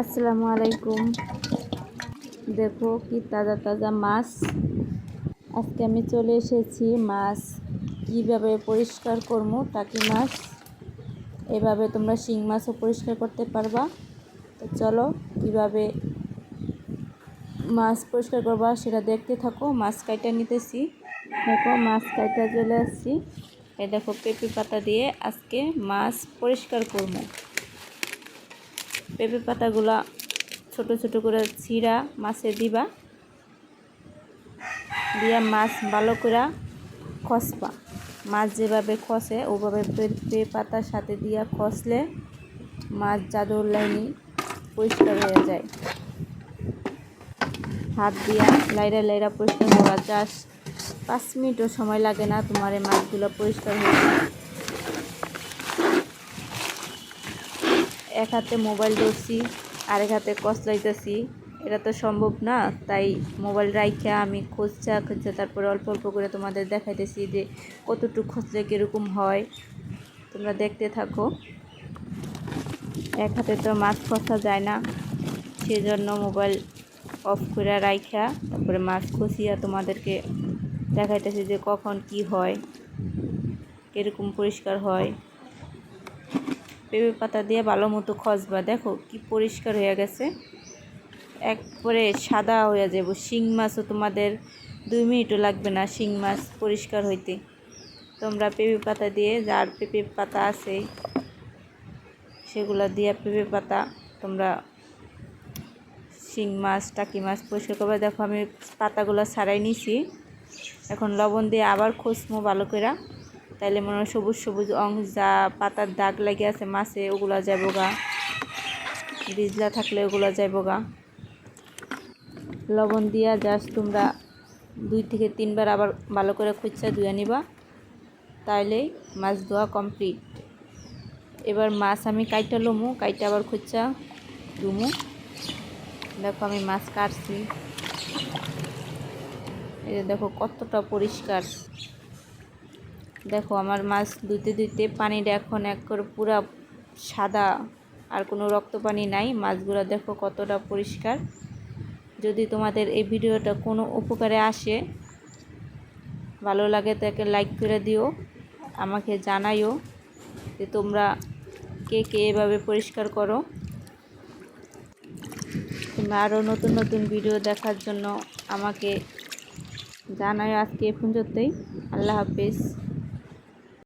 আসসালামু আলাইকুম। দেখো কি তাজা তাজা মাছ। আজকে আমি চলে এসেছি মাছ। কীভাবে পরিষ্কার করব টাকি মাছ? এভাবে তোমরা শিং মাছও পরিষ্কার করতে পারবা। তো চলো কীভাবে মাছ পরিষ্কার করবা সেটা দেখতে থাকো। মাছ কাইটা নিতেছি। দেখো মাছ কাইটা চলে আসছি। এই দেখো পেঁপে পাতা দিয়ে আজকে মাছ পরিষ্কার করব। পেঁপে পাতাগুলা ছোট ছোট করে ছিঁড়া মাছে দিবা। দিয়া মাছ ভালো করে খসবা। মাছ যেভাবে খসে, ওভাবে পেঁপে পাতার সাথে দিয়া খসলে মাছ জাদুর লাইনি পরিষ্কার হয়ে যায়। হাত দিয়া লাইরা লাইরা পরিষ্কার করা জাস্ট পাঁচ মিনিটও সময় লাগে না তোমার এই মাছগুলো পরিষ্কার হয়ে যায় এক হাতে মোবাইল ধরছি, আরেক হাতে কসলাইতেছি এটা তো সম্ভব না, তাই মোবাইল রাইখা, আমি খুঁজছা খুঁজছা তারপরে অল্প অল্প করে তোমাদের দেখাইতেছি যে কতটুকু খুঁজলে কীরকম হয়। তোমরা দেখতে থাকো। এক হাতে তো মাছ খসা যায় না, সেজন্য মোবাইল অফ করে রাইখা, তারপরে মাছ খসিয়া তোমাদেরকে দেখাইতেছি যে কখন কি হয়, কীরকম পরিষ্কার হয়। পেঁপে পাতা দিয়ে ভালো মতো খসবা। দেখো কি পরিষ্কার হয়ে গেছে। একবারে সাদা হয়ে যাব। শিং মাছও তোমাদের দুই মিনিটও লাগবে না শিং মাছ পরিষ্কার হইতে। তোমরা পেঁপে পাতা দিয়ে যার পেঁপে পাতা আছে, সেগুলো দিয়ে পেঁপে পাতা তোমরা শিং মাছ, টাকি মাছ পরিষ্কার করবে। দেখো আমি পাতাগুলো ছাড়াই নিছি। এখন লবণ দিয়ে আবার খসবো ভালো করে তাইলে মনে হয় সবুজ সবুজ যা পাতার দাগ লেগে আছে, মাছে ওগুলো যাব গা। বিজলা থাকলে ওগুলো যাইব গা। লবণ দিয়া জাস্ট তোমরা দুই থেকে তিনবার আবার ভালো করে খুঁজছা ধুয়ে নিবা। তাইলেই মাছ ধোয়া কমপ্লিট এবার মাছ আমি কাইটা লমু, কাইটা আবার খুঁজছা ধুমু। দেখো আমি মাছ কাটছি। এই দেখো কতটা পরিষ্কার। দেখো, আমার মাছ ধুইতে ধুইতে পানিটা এখন এক করে পুরা সাদা, আর কোনো রক্ত পানি নাই। মাছগুলো দেখো কতটা পরিষ্কার। যদি তোমাদের এই ভিডিওটা কোনো উপকারে আসে, ভালো লাগে তাকে লাইক করে দিও, আমাকে জানাইও যে তোমরা কে কে এভাবে পরিষ্কার করো। তোমরা আরও নতুন নতুন ভিডিও দেখার জন্য আমাকে জানাই আজকে এ পর্যন্তই। আল্লাহ হাফিজ।